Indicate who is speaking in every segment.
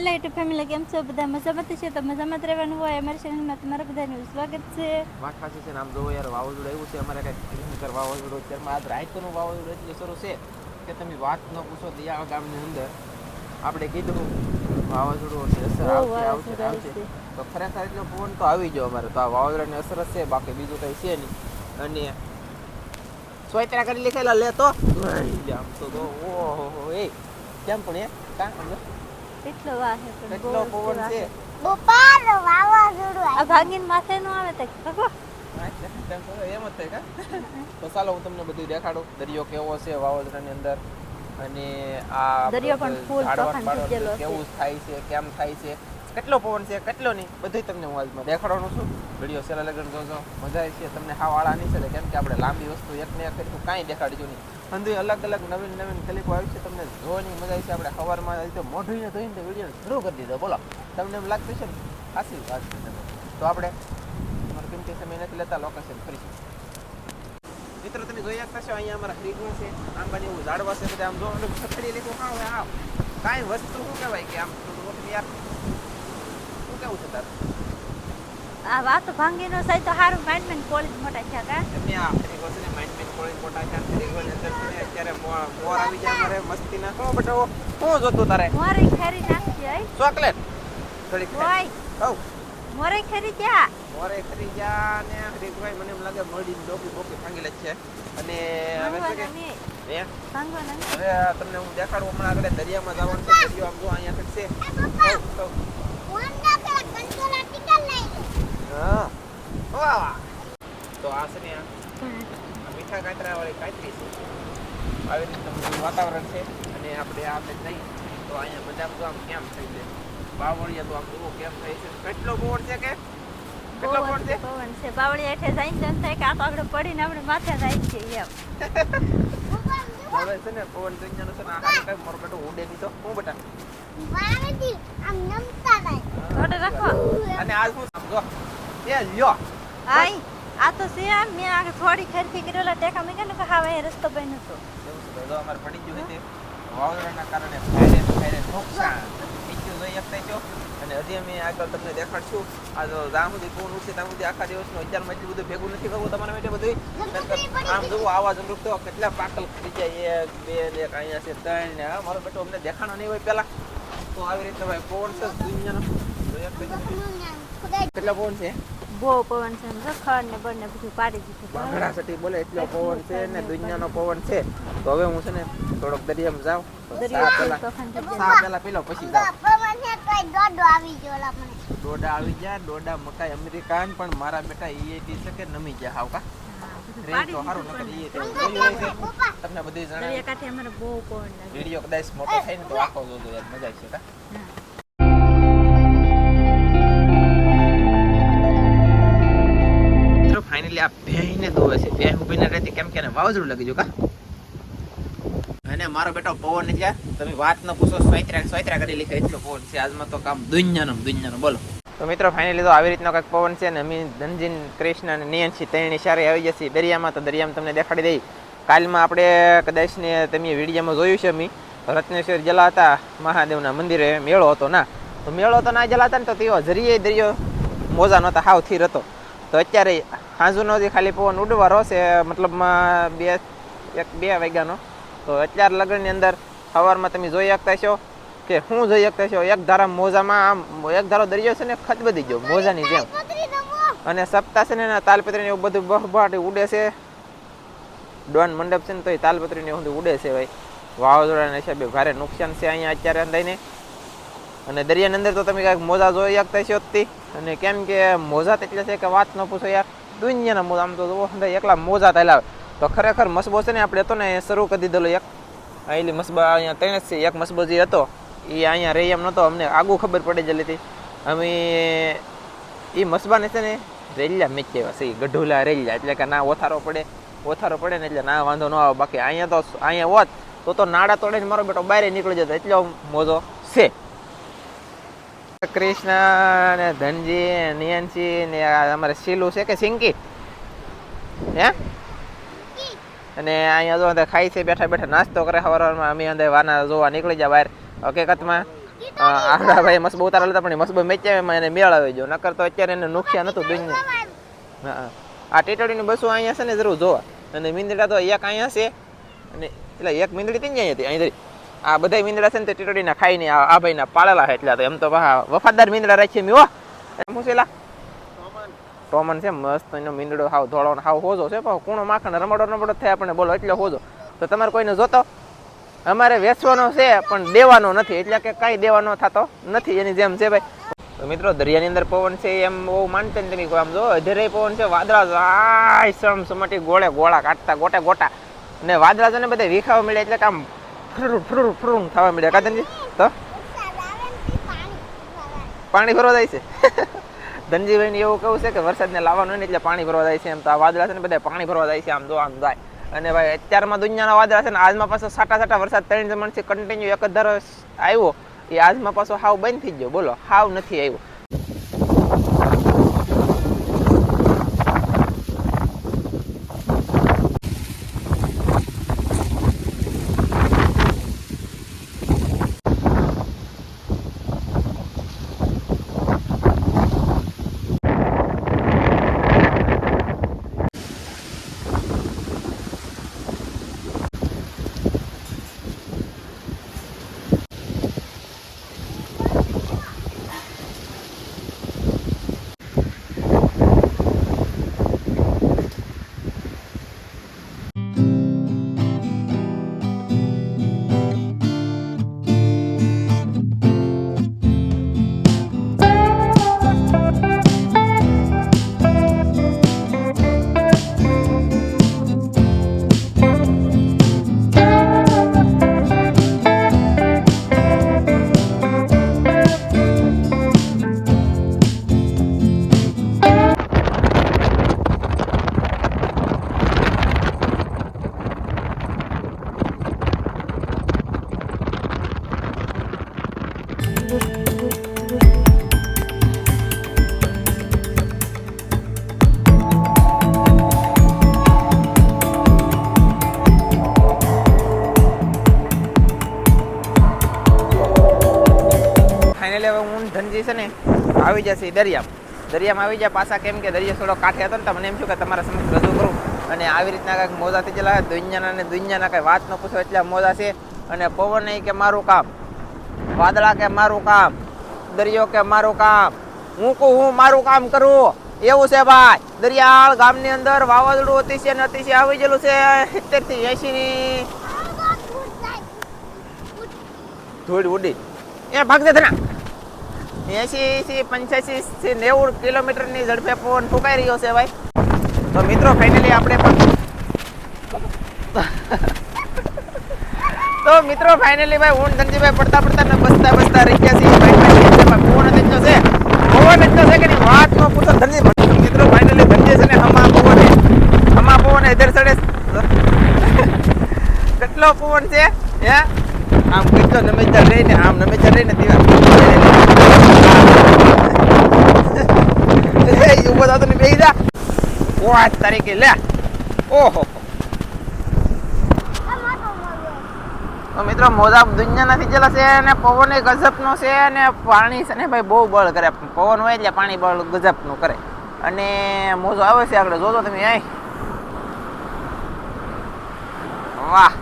Speaker 1: Hello YouTube family કેમ છો બધા? મજામાં છે તો મજામાં રહેવાનું હોય. અમારી ચેનલમાં તમારા બધાનું સ્વાગત છે.
Speaker 2: વાત ખાસી છે ને આમ જોવો યાર વાવાઝોડું આવ્યું છે. અમારે કંઈક કિલોમીટર વાવાઝોડું અત્યારમાં આજ રાયતોનું વાવાઝોડું એટલું શરૂ છે કે તમે વાત ન પૂછો દયા ગામની અંદર આપણે કીધું વાવાઝોડું હશે અસર આવશે આવશે. તો ખરેખર એટલો ફોન તો આવી ગયો અમારે. તો આ વાવાઝોડાની અસર જ છે બાકી બીજું કંઈ છે નહીં. અને સોયત્રા કરી લીધેલા લે તો. આમ તો ઓહો એ. કેમ પણ એ? કાં સમજો
Speaker 1: કેટલો વાહ
Speaker 2: કેટલો પવન છે.
Speaker 3: બપારો વાવાઝોડું
Speaker 1: આ ભાગીને માથે નો આવે તો ભગો
Speaker 2: હા, એટલે તેમ તો એમ જ થાય તો ચાલો હું તમને બધું દેખાડું. દરિયો કેવો છે વાવાઝોડાની અંદર? અને આ
Speaker 1: દરિયો પણ છે.
Speaker 2: કેવું થાય છે કેમ થાય છે કેટલો પવન છે કેટલો નહીં બધું તમને હું આજમાં દેખાડવાનું છું. વીડિયો સેલા લગન જોજો મજા આવી છે. તમને હા વાળા નહીં છે કેમ કે આપણે લાંબી વસ્તુ એક ને એક કાંઈ દેખાડીશું નહીં. અંદુ અલગ અલગ નવીન નવીન ક્લિપો આવી છે. તમને જોવાની મજા આવી છે. આપણે સવારમાં આવી તો મોઢું ધોઈને તો વીડિયો શરૂ કરી દીધો. બોલો તમને એમ લાગતું છે ને? સાચી વાત છે તમે. તો આપણે તમારો કિંમતી સમય નથી લેતા લોકેશન ફરીશું મિત્રો તમે જોઈ શકતા છો અહીંયા અમારા ફ્રીજમાં છે. આંબાની એવું ઝાડવા છે. બધા આમ જો એટલે છતરી લીધું. હા હવે આવ. કાંઈ વસ્તુ શું કહેવાય કે આમ મોટું યાર શું કેવું છે તાર?
Speaker 1: આ વાત ભાંગીનો સાઈ તો હારું માઇન્ડ મેન કોલેજ મોટા છે કા?
Speaker 2: એમને આ ફ્રીજ છે ને કોલેજ મોટા છે ફ્રીજની અંદર છે ને અત્યારે મોર આવી જાય મારે મસ્તી ના કરો બટ શું જોતું તારે?
Speaker 1: મોરે ખેરી નાખી હઈ.
Speaker 2: ચોકલેટ. થોડી ખાઈ. હઉ.
Speaker 1: મોરે ખેરી જા.
Speaker 2: મોરે ખેરી જા ને હરીફભાઈ મને એમ લાગે મળી ડોકી બોકી ભાંગી લે છે અને હવે કે હે? હવે તમને હું દેખાડું. હમણાં આગળ દરિયામાં જવાનું છે. દરિયો આમ જો અહીંયા છે હઉ, હઉ.
Speaker 3: વંડા પેલા કંટોલા ટીકલ લઈ લે
Speaker 2: હા વાહ વાહ તો આ છે ને આ આ મીઠા કાંતરા વાળી કાંતરી છે આવી રીતનું બધું વાતાવરણ છે અને આપણે આપણે જઈએ તો અહીંયા બધા બધું આમ કેમ થઈ જાય બાવળિયા તો આમ જુઓ કેમ થાય છે કેટલો બોર છે કે કેટલો બોર છે
Speaker 1: બાવળી હેઠે જઈને તેમ થાય કે આ તો આપણે પડીને આપણે માથે જાય છે એમ.
Speaker 2: હવે છે ને પવન દુનિયાનો છે ને આ કઈ મોર બેટો ઉડે નહીં તો. હું બેટા?
Speaker 3: વાવેથી આમ નમતા જાય
Speaker 1: થોડે રાખો.
Speaker 2: અને આજ હું સમજો. એ લ્યો.
Speaker 1: આઈ આ તો છે આમ મેં આ થોડી ખરખી કરેલા ટેકા મેં કે હા એ રસ્તો બન્યો હતો
Speaker 2: એવું છે તો અમારે પડી ગયું છે વાવાઝોડાના કારણે ફાયરે ફાયરે નુકસાન. બીજું જોઈએ છો અને હજી અમે આગળ તમને દેખાડશું. આ જો જ્યાં સુધી પવન ઉઠશે ત્યાં સુધી આખા દિવસનું અત્યારમાં એટલું બધું ભેગું નથી કરવું તમારા માટે બધું. આમ જોવું આવા જમરૂક તો કેટલા પાકલ ખરી જાય. એક બે ને એક અહીંયા છે ત્રણ ને હા મારો બેટો અમને દેખાણો નહીં હોય પહેલા. તો આવી રીતે ભાઈ પવન છે દુનિયાનો? કેટલા પવન છે?
Speaker 1: બહુ પવન છે ને બધું પાડી દીધું
Speaker 2: સટી બોલે એટલો પવન છે ને દુનિયાનો પવન છે. તો હવે હું છે ને થોડોક દરિયામાં જાઉં.
Speaker 1: દરિયો
Speaker 2: પેલા પેલા પેલો પછી જાઉં.
Speaker 3: દોડો આવી ગયો લા મને.
Speaker 2: ડોડા આવી ગયા ડોડા મકાઈ અમેરિકાન પણ મારા બેટા ઈએટી છે કે નમી ગયા હાવ કા?
Speaker 1: બધું
Speaker 2: તો
Speaker 1: હારું
Speaker 2: નકર
Speaker 1: પણ.
Speaker 2: ઈએ તો જોયું હશે.
Speaker 3: પપ્પા.
Speaker 2: તમને બધી જણાવી.
Speaker 1: દરિયાકાંઠે અમારે બહુ કોણ લાગે
Speaker 2: વીડિયો કદાચ મોટો થઈને તો આખો જોજો યાર મજા આવશે કા? ફાઇનલી આ ભેંને દોવે છે. ભેં ઊભીને રહેતી કેમ કે એને વાવાઝોડું લાગી જો કા? મારો બેટો પવન છે. તમે વાત ન પૂછો સ્વૈત્રા સ્વૈત્રા કરી લીખે એટલો પવન છે. આજમાં તો કામ દુનિયાનો દુનિયાનો. બોલો. તો મિત્રો ફાઇનલી તો આવી રીતનો કંઈક પવન છે ને, અમે ધનજીન કૃષ્ણ અને નિયંશી ત્રણેય સારી આવી જશે દરિયામાં. તો દરિયામાં તમને દેખાડી દઈ. કાલમાં આપણે કદાચ ને તમે વિડીયોમાં જોયું છે અમે. રત્નેશ્વર જલા હતા મહાદેવના મંદિરે મેળો હતો ના. તો મેળો તો ના જલાતા ને, તો તેઓ જરીએ દરિયો મોજા નહોતા હાવ થીર હતો તો અત્યારે હાંજુનો જે ખાલી પવન ઉડવારો છે, મતલબમાં બે એક બે વાગ્યાનો. તો અત્યાર લગ્નની અંદર સવારમાં તમે જોઈ શકતા છો કે હું જોઈ શકતા છો, એક ધારા મોજામાં આમ, એક ધારો દરિયો છે ને ખતબદી ગયો, મોજાની જેમ. અને સપ્તાહ છે ને, એના તાલપત્રી ને એવું બધું બહબાટ ઉડે છે. ડોન મંડપ છે ને તો એ તાલપત્રી ને એવું ઉડે છે ભાઈ. વાવાઝોડાના હિસાબે ભારે નુકસાન છે અહીંયા અત્યારે અંદાઈને અને દરિયાની અંદર તો તમે કાંઈક મોજા જોઈ શકતા છો જ અને કેમ કે મોજા એટલે છે કે વાત ન પૂછો યાર. દુનિયાના મોજા આમ તો જોવો એકલા મોજા થયેલા તો ખરેખર મસબો છે ને, આપણે હતો ને શરૂ કરી દીધેલો એક. એટલે મસબા અહીંયા ત્રણ જ એક મસબો જે હતો, એ અહીંયા રહી એમ નહોતો અમને આગું ખબર પડી જલી હતી. અમે એ મસબાને છે ને, રેલિયા મેચ કહેવા છે. ગઢોલા રેલિયા, એટલે કે ના ઓથારો પડે ઓથારો પડે ને એટલે ના વાંધો ન આવે. બાકી અહીંયા તો, અહીંયા હોત, તો તો નાડા તોડીને મારો બેટો બહાર નીકળી જતો. એટલો મોજો છે. કૃષ્ણ ને ધનજી નિયનજી ને અમારે શીલું છે કે સિંકી? હે? અને અહીંયા જો અંદર ખાઈ છે, બેઠા બેઠા નાસ્તો કરે સવારમાં અમે અંદર વાના જોવા નીકળી જાય બહાર હકીકતમાં. આપણા ભાઈ મસબો ઉતારેલા હતા પણ મસબો મેચ્યા એને મેળાવી જો નકર તો અત્યારે એને નુકસાન હતું દુનિયા હા હા. આ ટેટોડીની બસો અહીંયા છે ને, જરૂર જોવા. અને મીંદડા તો એક અહીંયા છે. અને એટલે એક મીંદડી તીન જાય હતી. અહીં આ બધા મીંદડા છે ને તે ટેટોડીના ખાઈને આ ભાઈના પાળેલા છે. એટલે એમ તો વફાદાર મીંદડા રાખીએ મેં હો. એમ શું છે લા? ટોમન છે મસ્ત એનો મીંદડો હાવ ધોળો ને હાવ હોજો છે પણ કૂણો માખણ રમડો રમડો થાય આપણે બોલો એટલે હોજો. તો તમારે કોઈને જોતો? અમારે વેચવાનો છે પણ દેવાનો નથી એટલે કે કાંઈ દેવાનો થતો નથી એની જેમ છે ભાઈ. મિત્રો દરિયાની અંદર પવન છે એમ બહુ માનતા ને તમે આમ જો અધેરે પવન છે વાદળા આય સમ સમટી ગોળે ગોળા કાઢતા ગોટે ગોટા. અને વાદળા છે ને બધા વિખાવા મળ્યા એટલે કે આમ ફ્રુર ફ્રુર ફ્રુર થવા મળ્યા કાદનજી તો.
Speaker 3: પાણી
Speaker 2: ભરવા જાય છે. ધનજીભાઈને એવું કહું છે કે વરસાદને લાવવાનું હોય ને એટલે પાણી ભરવા જાય છે એમ તો આ વાદળા છે ને બધા પાણી ભરવા જાય છે આમ જો આમ જાય અને ભાઈ અત્યારમાં દુનિયાના વાદળા છે ને આજમાં પાછો સાટા સાટા વરસાદ ત્રણ જમણથી કન્ટિન્યુ એક આવ્યો, એ આજમાં પાછો હાવ બંધ થઈ ગયો, બોલો, હાવ નથી આવ્યો. આવી જશે દરિયામાં. દરિયામાં આવી જાય પાછા કેમ કે દરિયા થોડો કાંઠે હતો ને તો મને એમ થયું કે તમારા સમક્ષ રજૂ કરું. અને આવી રીતના કાંઈક મોજા થઈ ગયેલા દુનિયાના અને દુનિયાના કાંઈ વાત ન પૂછો એટલા મોજા છે. અને પવન કે મારું કામ વાદળા કે મારું કામ દરિયો કે મારું કામ હું કહું હું મારું કામ કરું. એવું છે ભાઈ. દરિયાળ ગામની અંદર વાવાઝોડું અતિશય ને અતિશય આવી ગયેલું છે. સિત્તેરથી એસી ની. ધૂળ ઉડી. એ ભાગજે ધના. એસી થી પંચ્યાસી થી નેવું કિલોમીટરની ઝડપે પવન ફૂંકાઈ રહ્યો છે ભાઈ. તો મિત્રો ફાઇનલી આપણે પણ તો મિત્રો ફાઇનલી ભાઈ ઊંડ ધનજીભાઈ પડતા પડતા ને બસતા બસતા રહી ગયા છીએ ભાઈ. ભાઈ પવન જ છે. પવન એટલો છે કે વાત નો પૂછો, ધનજી મિત્રો ફાઇનલી ધનજી છે ને હમા પવન હમા પવન ઇધર ચડે કેટલો પવન છે, હે? આમ કેટલો નમેચર રહીને આમ નમેચર રહીને દીવા એ બેહી જા. પાંચ તારીખે લે. ઓહો. તો મિત્રો, મોજા નથી જેલા છે અને પવન એ ગજબનો છે અને પાણી છે ને, ભાઈ, બહુ બળ કરે. પવન હોય એટલે પાણી બળ ગજબનું કરે. અને મોજો આવે છે આગળ. જોજો તમે અહીં. વાહ.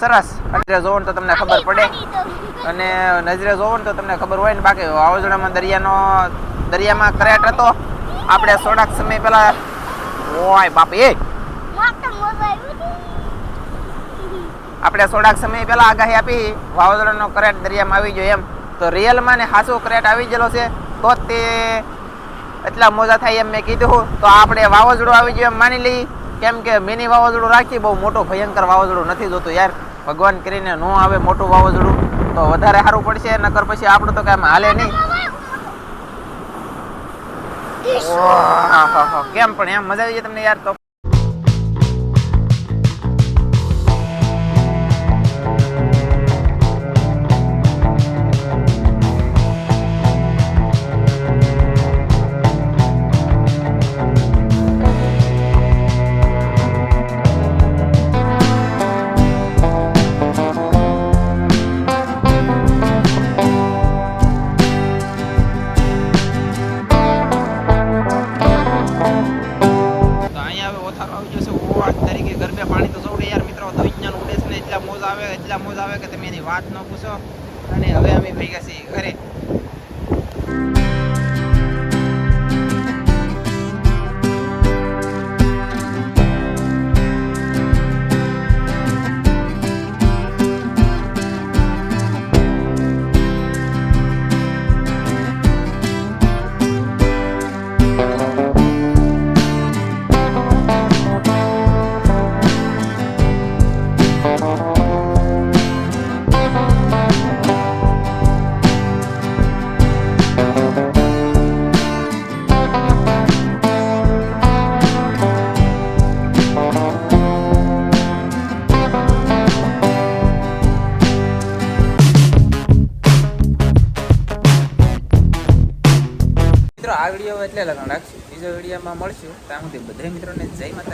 Speaker 2: સરસ. નજરે જોવો તો તમને ખબર પડે. અને નજરે જોવો તો તમને ખબર હોય ને બાકી વાવાઝોડામાં દરિયાનો, દરિયામાં કરેટ હતો. આપણે થોડાક સમય પહેલા ઓય બાપ એ. આપણે થોડાક સમય પહેલા આગાહી આપી વાવાઝોડાનો કરેટ દરિયામાં આવી જોઈએ એમ. તો રિયલમાં ને હાસો કરેટ આવી ગયેલો છે તો તે એટલા મોજા થાય એમ મેં કીધું તો આપણે વાવાઝોડું આવી ગયું એમ માની લઈ કેમ કે મિની વાવાઝોડું રાખી બહુ મોટો ભયંકર વાવાઝોડું નથી જોતું યાર. ભગવાન કરીને ન આવે મોટું વાવાઝોડું. તો વધારે સારું પડશે નકર પછી આપણું તો કાંઈ હાલે નહીં. કેમ પણ એમ મજા આવી જાય તમને યાર તો? ઉતારો આવી જશે ઓવાટ તરીકે ગરબે પાણી તો સૌડે યાર મિત્રો દવિજ્ઞાન ઉડે છે ને, એટલા મોજ આવે, એટલા મોજ આવે કે તમે એની વાત ન પૂછો. અને હવે અમે ભાઈ ગયા છીએ ઘરે. મળશું. ત્યાં સુધી બધા મિત્રોને જય બાય